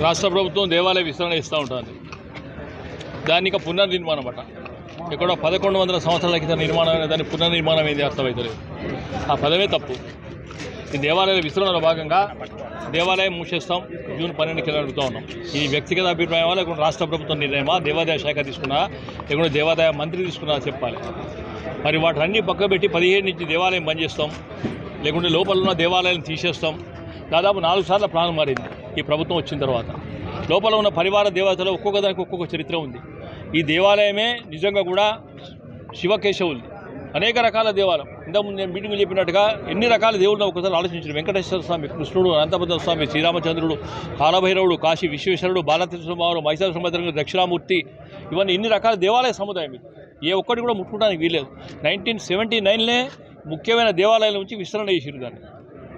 రాష్ట్ర ప్రభుత్వం దేవాలయ విస్తరణ ఇస్తూ ఉంటుంది. దాన్ని ఇక పునర్నిర్మాణం అట. ఎక్కడో పదకొండు వందల సంవత్సరాల క్రితం నిర్మాణం దాన్ని పునర్నిర్మాణం ఏంది అర్థమవుతలేదు ఆ పదమే తప్పు. ఈ దేవాలయాల విస్తరణలో భాగంగా దేవాలయం మూసేస్తాం. జూన్ పన్నెండుకి అడుగుతూ ఉన్నాం. ఇది వ్యక్తిగత అభిప్రాయమా లేకుంటే రాష్ట్ర ప్రభుత్వం నిర్ణయమా దేవాదాయ శాఖ తీసుకున్నా లేకుంటే దేవాదాయ మంత్రి తీసుకున్నా చెప్పాలి. మరి వాటిని పక్కబెట్టి పదిహేడు నుంచి దేవాలయం బంద్ చేస్తాం. లేకుంటే లోపల ఉన్న దేవాలయాలను తీసేస్తాం. దాదాపు నాలుగు సార్లు ప్రాణం మారింది ఈ ప్రభుత్వం వచ్చిన తర్వాత. లోపల ఉన్న పరివార దేవతలు ఒక్కొక్క దానికి ఒక్కొక్క చరిత్ర ఉంది. ఈ దేవాలయమే నిజంగా కూడా శివకేశవులు. అనేక రకాల దేవాలయం. ఇంతకుముందు నేను మీటింగ్ చెప్పినట్టుగా ఎన్ని రకాల దేవుళ్ళని ఒకసారి ఆలోచించారు వెంకటేశ్వర స్వామి కృష్ణుడు అనంతపద్మ స్వామి శ్రీరామచంద్రుడు కాలభైరవుడు కాశీ విశ్వేశ్వరుడు బాలకృష్ణమారు మైసార సముద్రం దక్షిణామూర్తి ఇవన్నీ ఇన్ని రకాల దేవాలయ సముదాయం ఇది. ఏ ఒక్కటి కూడా ముట్టుకోవడానికి వీలేదు నైన్టీన్ సెవెంటీ నైన్లే ముఖ్యమైన దేవాలయాల నుంచి విస్తరణ చేసిరు దాన్ని.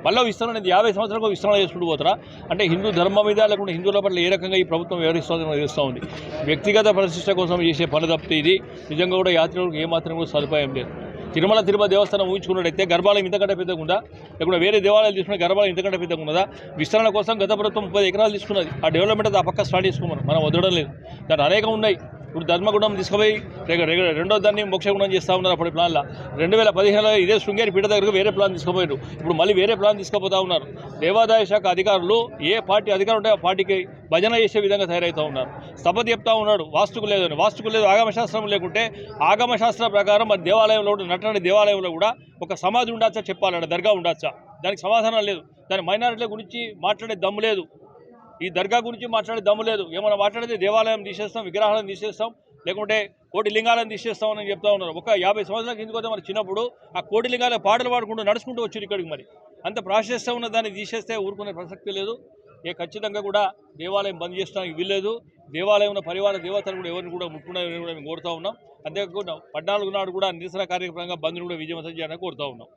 మళ్ళీ విస్తరణ అనేది యాభై సంవత్సరాలకు విస్తరణ చేసుకుంటూ పోతారా? అంటే హిందూ ధర్మం మీద లేకుండా హిందువుల పట్ల ఏ రకంగా ఈ ప్రభుత్వం వ్యవహరిస్తుందని తెలుస్తూ ఉంది. వ్యక్తిగత ప్రతిష్ట కోసం చేసే పని తప్పితే ఇది నిజంగా కూడా యాత్రికులకు ఏమాత్రం కూడా సదుపాయం లేదు. తిరుమల తిరుపతి దేవస్థానం ఊహించుకున్నట్టయితే గర్భాలయం ఇంతకంటే పెద్దగా ఉందా? లేకుండా వేరే దేవాలయాలు తీసుకున్న గర్భాలయం ఇంతకంటే పెద్దగా ఉన్నదా? విస్తరణ కోసం గత ప్రభుత్వం ముప్పై ఎకరాలు తీసుకున్నది. ఆ డెవలప్మెంట్ ఆ పక్క స్టార్ట్ చేసుకోమని. మనం వదలడం లేదు. దాని అనేకం ఉన్నాయి. ఇప్పుడు ధర్మగుండం తీసుకుపోయి రెండో దాన్ని మోక్షగుండం చేస్తూ ఉన్నారు అప్పటి ప్లాన్లో. రెండు వేల పదిహేనులో ఇదే శృంగేరి పీఠ దగ్గరకు వేరే ప్లాన్ తీసుకుపోయారు ఇప్పుడు మళ్ళీ వేరే ప్లాన్ తీసుకుపోతా ఉన్నారు. దేవాదాయ శాఖ అధికారులు ఏ పార్టీ అధికారం ఉంటే ఆ పార్టీకి భజన చేసే విధంగా తయారవుతూ ఉన్నారు. స్థపతి చెప్తా ఉన్నాడు. వాస్తుకు లేదని వాస్తుకు లేదు ఆగమశాస్త్రం లేకుంటే ఆగమశాస్త్ర ప్రకారం మరి దేవాలయంలో నటన దేవాలయంలో కూడా ఒక సమాధి ఉండొచ్చా చెప్పాలంటే దర్గా ఉండొచ్చా? దానికి సమాధానం లేదు. దాని మైనారిటీల గురించి మాట్లాడే దమ్ము లేదు. ఈ దర్గా గురించి మాట్లాడే దమ్ము లేదు. ఏమైనా మాట్లాడితే దేవాలయం తీసేస్తాం విగ్రహాలను తీసేస్తాం లేకుంటే కోటి లింగాలను తీసేస్తాం అని చెప్తా ఉన్నారు. ఒక యాభై సంవత్సరాల కిందకి వస్తే మరి? చిన్నప్పుడు ఆ కోటి లింగాల పాటలు పాడుకుంటూ నడుచుకుంటూ వచ్చారు ఇక్కడికి మరి. అంత ప్రాశస్తం ఉన్న దాన్ని తీసేస్తే ఊరుకునే ప్రసక్తి లేదు. ఏ ఖచ్చితంగా కూడా దేవాలయం బంద్ చేయడానికి వీల్లేదు. దేవాలయం ఉన్న పరివార దేవతలు కూడా ఎవరిని కూడా ముట్టుకున్నారని కూడా మేము కోరుతా ఉన్నాం. అంతేకాకుండా పద్నాలుగు నాడు కూడా నిరసన కార్యక్రమంగా బంద్ను కూడా విజయవంతం చేయాలని కోరుతా ఉన్నాం.